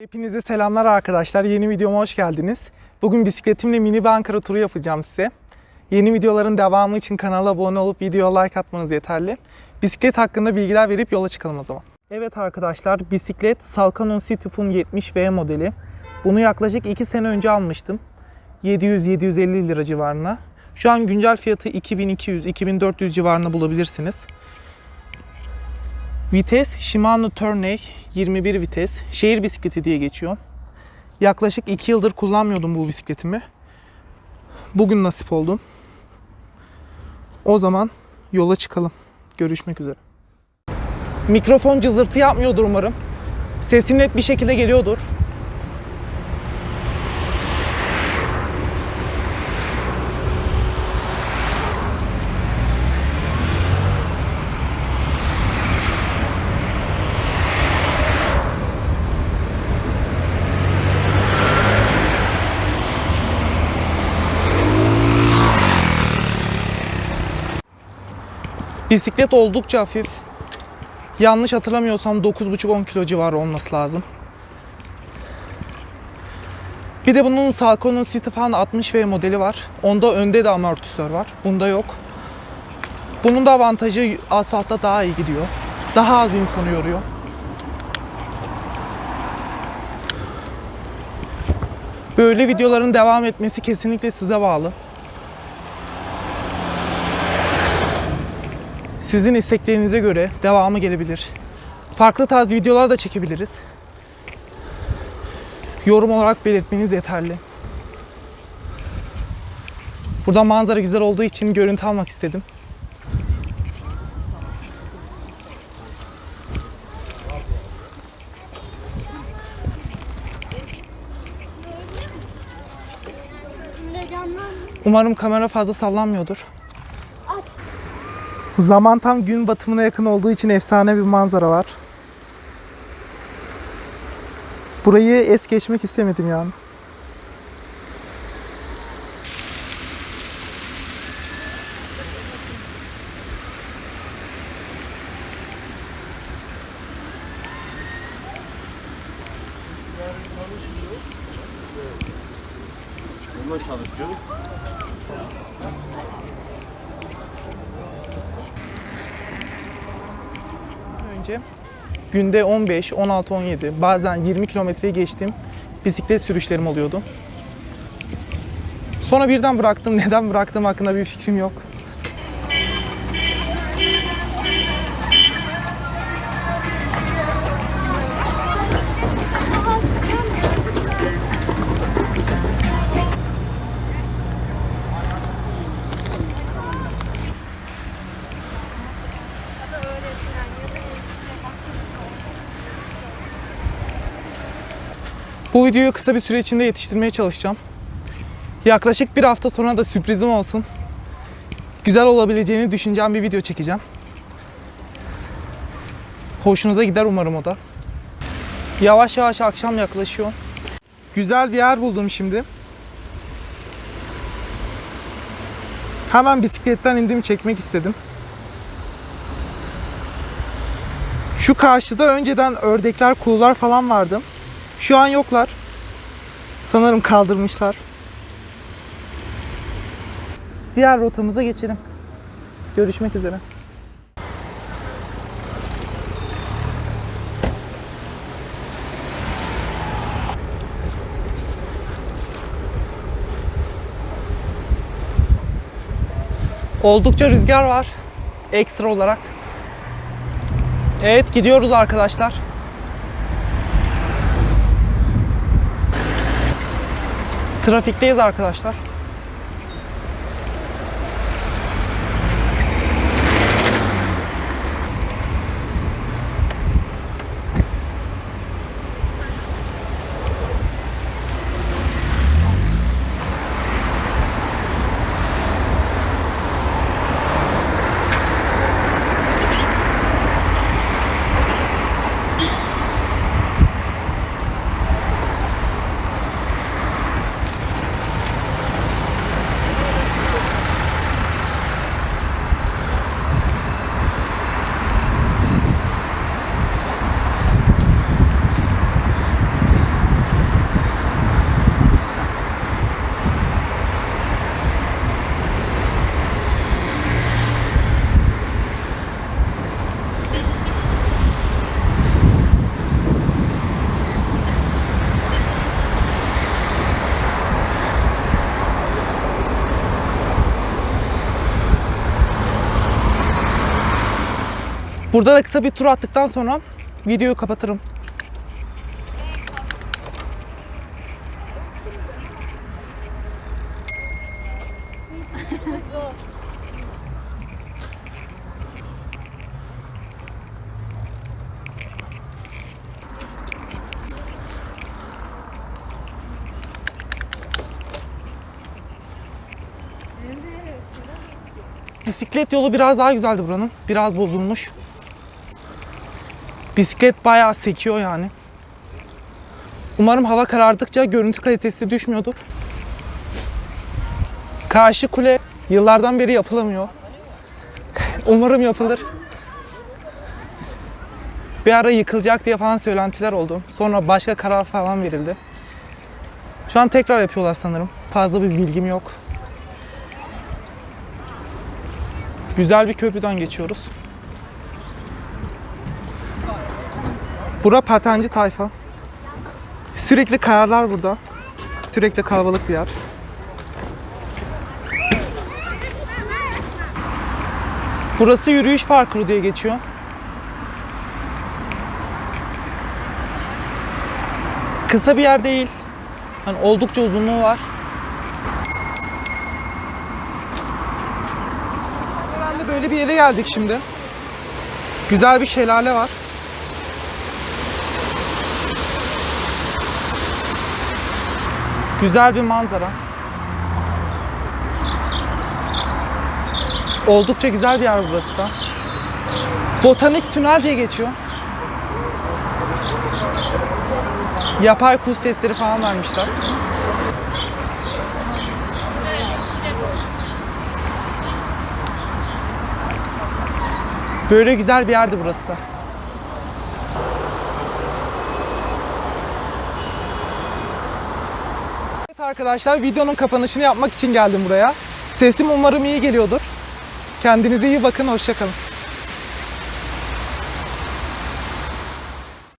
Hepinize selamlar arkadaşlar. Yeni videoma hoş geldiniz. Bugün bisikletimle mini bir Ankara turu yapacağım size. Yeni videoların devamı için kanala abone olup videoya like atmanız yeterli. Bisiklet hakkında bilgiler verip yola çıkalım o zaman. Evet arkadaşlar bisiklet Salcanon Cityfun 70V modeli. Bunu yaklaşık 2 sene önce almıştım. 700-750 lira civarına. Şu an güncel fiyatı 2200-2400 civarında bulabilirsiniz. Vites Shimano Tourney 21 vites. Şehir bisikleti diye geçiyor. Yaklaşık 2 yıldır kullanmıyordum bu bisikletimi. Bugün nasip oldu. O zaman yola çıkalım. Görüşmek üzere. Mikrofon cızırtı yapmıyordur umarım. Sesim net bir şekilde geliyordur. Bisiklet oldukça hafif. Yanlış hatırlamıyorsam 9,5-10 kilo civarı olması lazım. Bir de bunun Salconon Cityfan 60V modeli var. Onda önde de amortisör var. Bunda yok. Bunun da avantajı asfaltta daha iyi gidiyor. Daha az insanı yoruyor. Böyle videoların devam etmesi kesinlikle size bağlı. Sizin isteklerinize göre devamı gelebilir. Farklı tarz videolar da çekebiliriz. Yorum olarak belirtmeniz yeterli. Burada manzara güzel olduğu için görüntü almak istedim. Umarım kamera fazla sallanmıyordur. Zaman tam gün batımına yakın olduğu için efsane bir manzara var. Burayı es geçmek istemedim yani. Bununla çalışıyor. Önce günde 15, 16, 17 bazen 20 kilometreyi geçtim bisiklet sürüşlerim oluyordu. Sonra birden bıraktım. Neden bıraktığım hakkında bir fikrim yok. Videoyu kısa bir süre içinde yetiştirmeye çalışacağım. Yaklaşık bir hafta sonra da sürprizim olsun. Güzel olabileceğini düşüneceğim bir video çekeceğim. Hoşunuza gider umarım o da. Yavaş yavaş akşam yaklaşıyor. Güzel bir yer buldum şimdi. Hemen bisikletten indim çekmek istedim. Şu karşıda önceden ördekler, kuğular falan vardı. Şu an yoklar. Sanırım kaldırmışlar. Diğer rotamıza geçelim. Görüşmek üzere. Oldukça rüzgar var. Ekstra olarak. Evet gidiyoruz arkadaşlar. Trafikteyiz arkadaşlar. Burada da kısa bir tur attıktan sonra videoyu kapatırım. Bisiklet yolu biraz daha güzeldi buranın. Biraz bozulmuş. Bisiklet bayağı sekiyor yani. Umarım hava karardıkça görüntü kalitesi düşmüyordur. Karşı kule yıllardan beri yapılamıyor. Umarım yapılır. Bir ara yıkılacak diye falan söylentiler oldu. Sonra başka karar falan verildi. Şu an tekrar yapıyorlar sanırım. Fazla bir bilgim yok. Güzel bir köprüden geçiyoruz. Bura patenci tayfa. Sürekli kayarlar burada. Sürekli kalabalık bir yer. Burası yürüyüş parkuru diye geçiyor. Kısa bir yer değil. Hani oldukça uzunluğu var. Böyle bir yere geldik şimdi. Güzel bir şelale var. Güzel bir manzara. Oldukça güzel bir yer burası da. Botanik tünel diye geçiyor. Yapay kuş sesleri falan vermişler. Böyle güzel bir yerdi burası da. Arkadaşlar videonun kapanışını yapmak için geldim buraya. Sesim umarım iyi geliyordur. Kendinize iyi bakın, hoşçakalın.